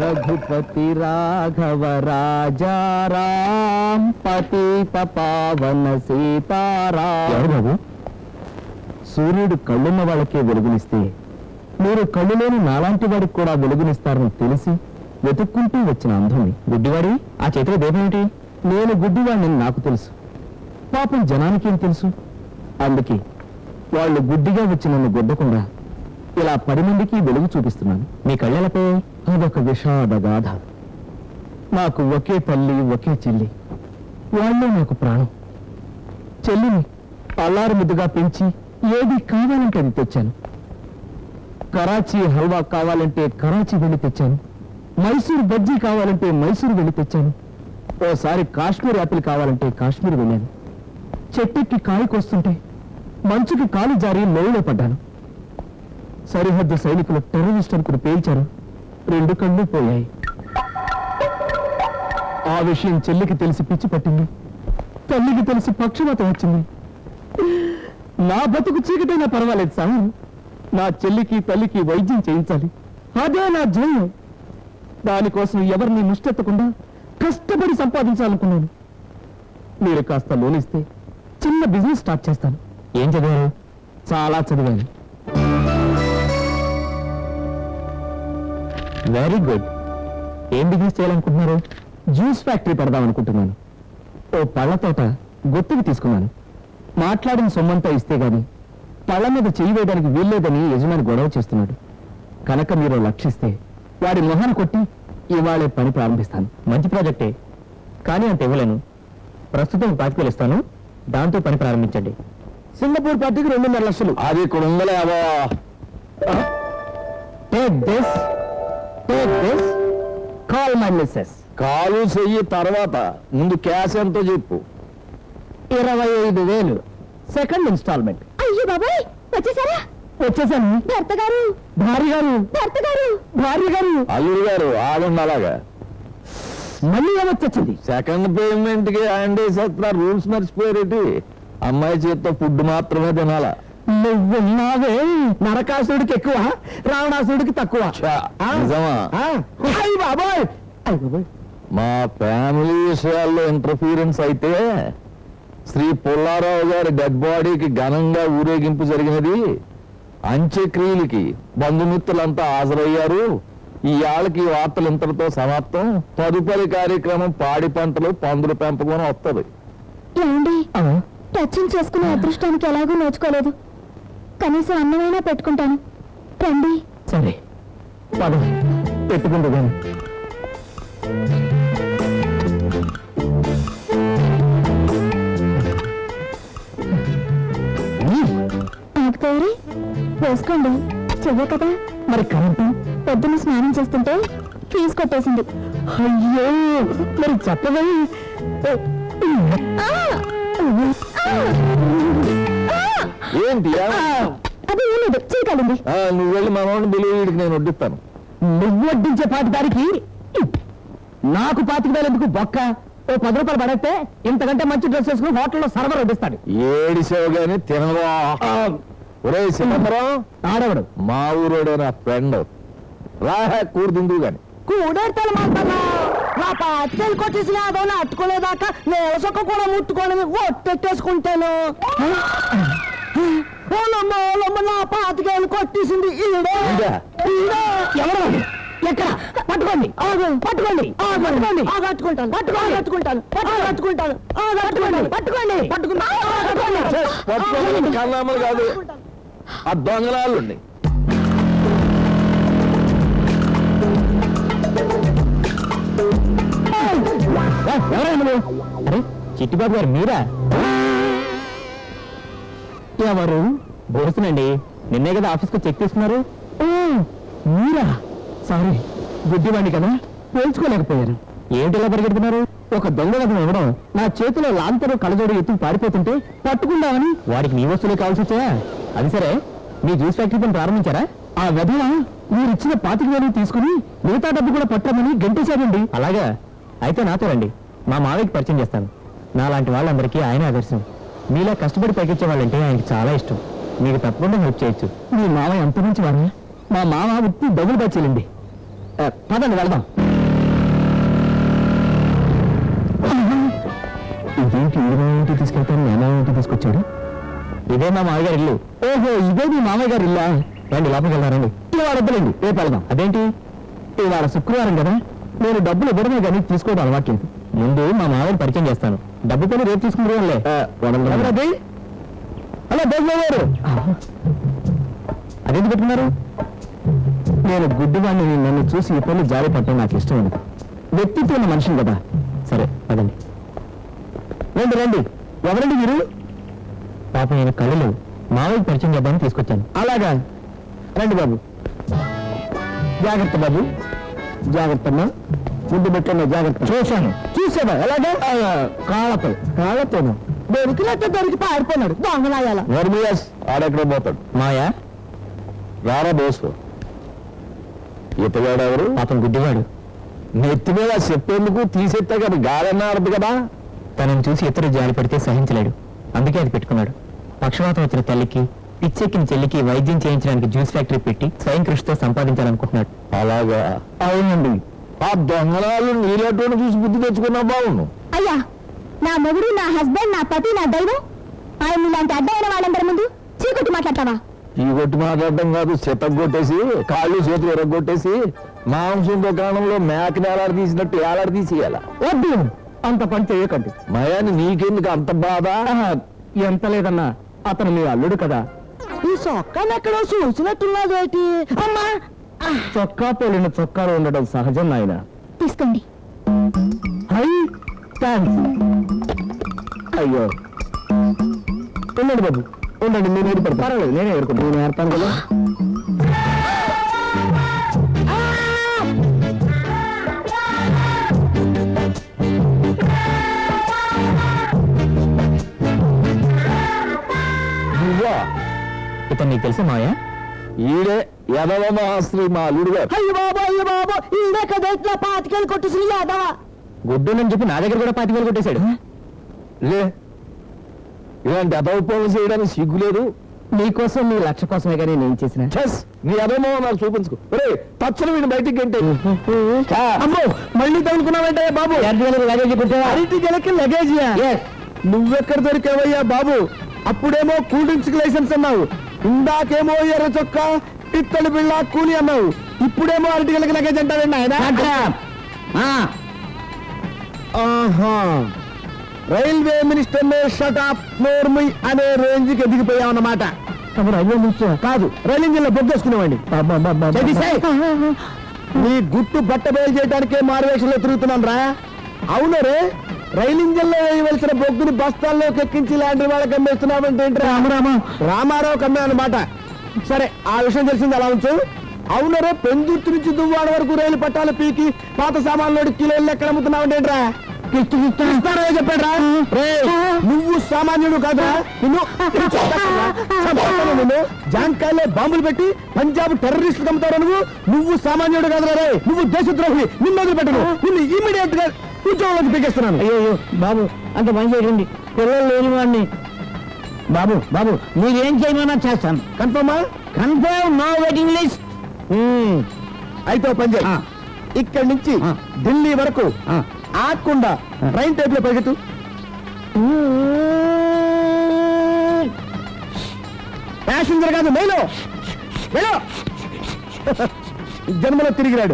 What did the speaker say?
రఘుపతి రాఘవ రాజారాం పతిత పావన సీతారాం సూర్యుడు కళ్ళున్న వాళ్ళకే వెలుగునిస్తే మీరు కళ్ళు లేని నాలాంటి వాడికి కూడా వెలుగునిస్తారని తెలిసి వెతుక్కుంటూ వచ్చిన అంధుని గుడ్డివాడి ఆ చేతిలో దేవేమిటి నేను గుడ్డివాడిని నాకు తెలుసు. పాపం జనానికి ఏం తెలుసు? అందుకే వాళ్ళు గుడ్డిగా వచ్చి నన్ను గుడ్డకుండా ఇలా పది మందికి వెలుగు చూపిస్తున్నాను. మీ కళ్ళలపై అదొక విషాద గాథ నాకు ఒకే తల్లి ఒకే చెల్లి. వాళ్ళే నాకు ప్రాణం. చెల్లిని అల్లారు ముద్దుగా పెంచి ఏది కావాలంటే అది తెచ్చాను. కరాచీ హల్వా కావాలంటే కరాచీ వెళ్ళి తెచ్చాను. మైసూర్ బజ్జీ కావాలంటే మైసూర్ వెళ్ళి తెచ్చాను. ఓసారి కాశ్మీర్ యాపిల్ కావాలంటే కాశ్మీర్ వెళ్ళాను. చెట్టెక్కి కాయకొస్తుంటే మంచుకి కాలు జారి లోయలో పడ్డాను. సరిహద్దు సైనికులు టెర్రరిస్ట్ అనుకుని పేల్చారు. రెండు కళ్ళు పోయాయి. ఆ విషయం చెల్లికి తెలిసి పిచ్చి పట్టింది. తల్లికి తెలిసి పక్షవాతం వచ్చింది. నా బతుకు చీకటైనా పర్వాలేదు సార్ నా చెల్లికి తల్లికి వైద్యం చేయించాలి. అదే నా ధ్యేయం. దానికోసం ఎవరిని ముష్టెత్తకుండా కష్టపడి సంపాదించాలనుకున్నాను. మీరు కాస్త లోన్ ఇస్తే చిన్న బిజినెస్ స్టార్ట్ చేస్తాను. ఏం చదివారు? చాలా చదివాను. వెరీ గుడ్ ఏం బిజినెస్ చేయాలనుకుంటున్నారు? జ్యూస్ ఫ్యాక్టరీ పెడదాం అనుకుంటున్నాను. ఓ పళ్ళ తోట గుర్తుకు తీసుకున్నాను. మాట్లాడిన సొమ్మంతా ఇస్తే గాని పళ్ళ మీద చెయ్యి వేయడానికి వీల్లేదని యజమాని గొడవ చేస్తున్నాడు. కనుక మీరు లక్షిస్తే వాడి మొహాన్ని కొట్టి ఇవాళే పని ప్రారంభిస్తాను. మంచి ప్రాజెక్టే కానీ అంత ఇవ్వలేను. ప్రస్తుతం పాతికలు ఇస్తాను. దాంతో పని ప్రారంభించండి. సింగపూర్ పార్టీకి రెండున్నర లక్షలు. అది ఇక్కడ ఉందలే అబా take this take this call my missus call చెయ్యి తర్వాత ముందు క్యాష్ ఎంతో చెప్పు. ఇరవై ఐదు వేలు. సెకండ్ ఇన్స్టాల్మెంట్ అయ్యో బాబాయ్! వచ్చేసారా? వచ్చేసాను. భర్త గారు! భార్య గారు. భర్త గారు! భార్య గారు. అల్లుడు గారు ఆగండి అలాగా. మళ్ళీ ఏమొచ్చింది సెకండ్ పేమెంట్కి హ్యాండ్ వేసేస్తున్నారు రూల్స్ మర్చిపోయారేటి? అమ్మాయి చేత్తో ఫుడ్ మాత్రమే తినాలా? నువ్వున్నావే. నరకాసుడికి ఎక్కువ రావణాసుడికి తక్కువ. ఛా, ఆ? నిజమా? ఆ? అయ్ బాబోయ్! అయ్ బాబోయ్! మా ఫ్యామిలీ విషయాల్లో ఇంటర్ఫీరెన్స్ అయితే శ్రీ పుల్లారావు గారి డెడ్ బాడీకి ఘనంగా ఊరేగింపు జరిగినది అంత్యక్రియలకి బంధుమిత్రులంతా హాజరయ్యారు. ఈ ఏళ్ళకి ఈ వార్తలు ఇంతటితో సమాప్తం. తదుపరి కార్యక్రమం పాడి పంటలు పందుల పెంపకం అని వస్తుంది ఏమండి? ఆ? టచింగ్ చేసుకునే అదృష్టానికి ఎలాగూ నోచుకోలేదు. కనీసం అన్నమైనా పెట్టుకుంటాను. రండి. సరే. పద. పెట్టుకుంటూ గాని ఆపుతారే వేసుకోండి. చెయ్య కదా. మరి కరెంటు పొద్దున్న స్నానం చేస్తుంటే ఫీజు కొట్టేసింది. అయ్యో! మరి చెప్పవే! ఏంటి! అది ఏం లేదు. నువ్వు వెళ్ళి మనోడిని బిలువ వీడికి నేను వడ్డిస్తాను. నువ్వు వడ్డించే పాటి దానికి నాకు పాతిక ఎందుకు? బొక్క. ఓ పది రూపాయలు పడేస్తే ఇంతకంటే మంచి డ్రెస్ వేసుకుని హోటల్లో సర్వర్ వడ్డిస్తాడు. ఏడిసావు గాని తినవా? ఒరే సిమందరం ఆడవడు. మా ఊరోడే నా ఫ్రెండ్. రాహా తిందువు గాని. కూడేడతలు మాటన్నా నా పాతికలు కొట్టేసి అదో అట్టుకోలేదాకా నేసొక్క కూడా ముట్టుకొని ఒట్టెట్టేసుకుంటాను. ఓలమ్మ ఓలమ్మ నా పాతికేలు కొట్టేసింది ఈడే. ఈడా? ఎవరు? ఎక్కడ? పట్టుకోండి. పట్టుకోండి. పట్టుకోండి. పట్టుకుంటాను పట్టుకోండి. పట్టుకుంటాను పట్టుకుంటాను. పట్టుకోండి. పట్టుకోండి. పట్టుకోండి కన్నామలు కాదు. ఆ దొంగలాళ్ళు ఎవరైనా అరే చిట్టిబాబు గారు మీరా? ఎవరు? బోసునండి నిన్నే కదా ఆఫీస్కి చెక్ తీసుకున్నారు? ఓ మీరా? సారీ గుడ్డివాణ్ణి కదా పోల్చుకోలేకపోయారు ఏంటి ఇలా పరిగెడుతున్నారు? ఒక దొంగ కథను ఇవ్వడం నా చేతిలో లాంతరు కళ్ళజోడు ఎత్తుకు పారిపోతుంటే పట్టుకుందామని. వాడికి మీ వస్తువులే కావాల్సి వచ్చాయా? అది సరే మీ జ్యూస్ ఫ్యాక్టరీ పని ప్రారంభించారా? ఆ వెధవ మీరు ఇచ్చిన పాతిక వేలు తీసుకుని మిగతా డబ్బు కూడా పట్టమని గంటేశారండి. అలాగా. అయితే నాతో రండి. మా మావయ్యకి పరిచయం చేస్తాను. నాలాంటి వాళ్ళందరికీ ఆయన ఆదర్శం. మీలా కష్టపడి పైకిచ్చే వాళ్ళంటే ఆయనకి చాలా ఇష్టం. మీకు తప్పకుండా హెల్ప్ చేయొచ్చు. మీ మావయ్య ఎంత మంచి వారా మా మామ ఉత్తి డబ్బులు బచ్చేలండి పదండి వెళ్దాం. ఇదేంటి ఈడు ఇంటికి తీసుకెళ్తాను నేను ఇంటికి తీసుకొచ్చాడు? ఇదే మా మామయ్య ఇల్లు. ఓహో ఇదే మీ మామయ్య గారి ఇల్లా? రండి లోపలికి వెళ్దారండి ఇవాళ వద్దులేండి రేపు వెళ్దాం. అదేంటి? ఇవాళ శుక్రవారం కదా. నేను డబ్బులు ఇవ్వడమే కానీ తీసుకోవడం అలవాట్లేదు ముందు మా మామయ్య పరిచయం చేస్తాను. డబ్బు పని రేపు తీసుకుంటారులే ఎవరది హలో బోజ్లో గారు అదేంటి పెట్టుకున్నారు? నేను గుడ్డివాడిని నన్ను చూసి ఈ పనులు జారి పట్టడం నాకు ఇష్టం ఉండదు వ్యక్తిత్వం ఉన్న మనిషిని కదా. సరే పదండి. రండి రండి. ఎవరండి మీరు పాప నేను కళ్ళు మావయ్య పరిచయం చేద్దామని తీసుకొచ్చాను. అలాగా. రండి బాబు. జాగ్రత్త బాబు. జాగ్రత్త అమ్మా ముందు పెట్టండి జాగ్రత్త. చూశాను. చూసావా? ఎలాగా? కాళ్ళతో కాళ్ళతోను దొరికినట్టు దొరికి పారిపోయినాడు. దొంగలాయాల వర్మియాస్ ఆడెక్కడ పోతాడు. మాయా రారా దోస్తు ఇతగాడెవరు పాపం గుడ్డివాడు. నెత్తి మీద చెప్పేందుకు తీసేస్తే కదా గాలన్నా ఆడదు కదా? తనని చూసి ఇతరు జాలి పడితే సహించలేడు. అందుకే అది పెట్టుకున్నాడు. పక్షవాతం వచ్చిన తల్లికి పిచ్చెక్కిన చెల్లికి వైద్యం చేయించడానికి జ్యూస్ ఫ్యాక్టరీ పెట్టి స్వయం కృషితో సంపాదించాలనుకుంటున్నాడు. అలాగా? అవునండి. ఆ దొంగలాలు నీలటువంటి చూసి బుద్ధి తెచ్చుకున్నా బాగుండు. అయ్యా నా మొగుడు నా హస్బెండ్ నా పతి నా దైవం ఆయన ఇలాంటి అడ్డమైన వాళ్ళందరి ముందు చీకొట్టి మాట్లాడతావా? ఈ కొట్టి మాట్లాడడం కాదు చెత్త కొట్టేసి కాళ్ళు చేతులు ఎరగొట్టేసి మాంసం దుకాణంలో మేకని ఏలాడి తీసినట్టు ఏలాడి తీసేయాల? వద్దు. అంత పని చేయకండి. మయాన్ని నీకెందుకు అంత బాధ? ఎంత లేదన్నా అతను మీ అల్లుడు కదా. ఈ సొక్కను ఎక్కడో చూసినట్టున్నదేటి అమ్మా చొక్కా పోలిన చొక్కాలు ఉండడం సహజం నాయన. తీసుకోండి. హై థ్యాంక్స్ అయ్యో. ఉండండి బాబు ఉండండి నేను ఏర్పడతాను పర్వాలేదు నేనే ఏరుకుంటాను. నేను ఏర్తాను కదా. ఇతను నీకు తెలుసు మాయా ఈడే ఎదవ మహాశ్రీ మా అల్లుడు గారు అయ్య బాబు అయ్య బాబు ఈడే కదా ఇట్లా పాతికలు కొట్టేసి యాదవా గుడ్డునని చెప్పి నా దగ్గర కూడా పాతికేలు కొట్టేశాడు. లే ఇలాంటి అదవ పనులు చేయడానికి సిగ్గులేదు నీకోసం నీ లక్ష కోసమే కానీ నేను చేసిన? చెస్ నీ అదమో నాకు చూపించుకో. రే తచ్చలు వీడిని బయటికి గంటే. అమ్మో మళ్ళీ తగులుకున్నావంటే బాబు. అరటి గెలకి లగేజియా నువ్వెక్కడ దొరికావయ్యా బాబు? అప్పుడేమో కూల్ డ్రింక్స్ లైసెన్స్ అన్నావు. ఇందాకేమో ఎర్ర చొక్క పిత్తడి బిళ్ళ కూలి అన్నావు. ఇప్పుడేమో అరటి గెలకి లగేజ్ అంటావండి ఆయన ఆహా. రైల్వే మినిస్టర్ షటాప్ నోర్మి అనే రేంజ్కి ఎదిగిపోయావన్నమాట. రైల్వే మినిస్టర్ కాదు రైలు ఇంజిన్లో బుక్ చేసుకునేవాడి నీ గుట్టు బట్ట బయలు చేయడానికే మారువేషంలో తిరుగుతున్నాను రా. అవును రే రైలు ఇంజిన్లో వేయవలసిన బొగ్గుని బస్తాల్లోకి ఎక్కించి లాంటి వాళ్ళకి అమ్మేస్తున్నావంటే ఏంటి రామరామ రామారావు కమ్మే అన్నమాట. సరే ఆ విషయం తెలిసింది అలా ఉంచు. అవును రే పెందుర్తి నుంచి దువ్వాడ వరకు రైలు పట్టాలు పీకి పాత సామాన్లు కిలోలు ఎక్కడ అమ్ముతున్నావంటే ఏంట్రా? ఇస్తారో చెప్పాడు రా నువ్వు సామాన్యుడు కాదురా. నిన్ను జాంకాయలో బాంబులు పెట్టి పంజాబ్ టెర్రరిస్టులు అమ్ముతావు నువ్వు నువ్వు సామాన్యుడు కాదురా రే. నువ్వు దేశద్రోహి. నిన్ను వదిలిపెట్టను. నిన్ను ఇమీడియట్గా ఉద్యోగంలోకి పీకేస్తున్నాను అయ్యో బాబు అంత పని చేయండి పిల్లలు లేని వాడిని. బాబు బాబు మీరేం చేయమన్నా చేస్తాను. కన్ఫర్మా కన్ఫర్మ్ నో వెయిటింగ్ లిస్ట్ అయితే పని చేయి. ఇక్కడి నుంచి ఢిల్లీ వరకు ఆకుండా ట్రైన్ టైప్లో పరిగెత్తు. ప్యాసింజర్ కాదు మేలో. మేలో. జన్మలో తిరిగిరాడు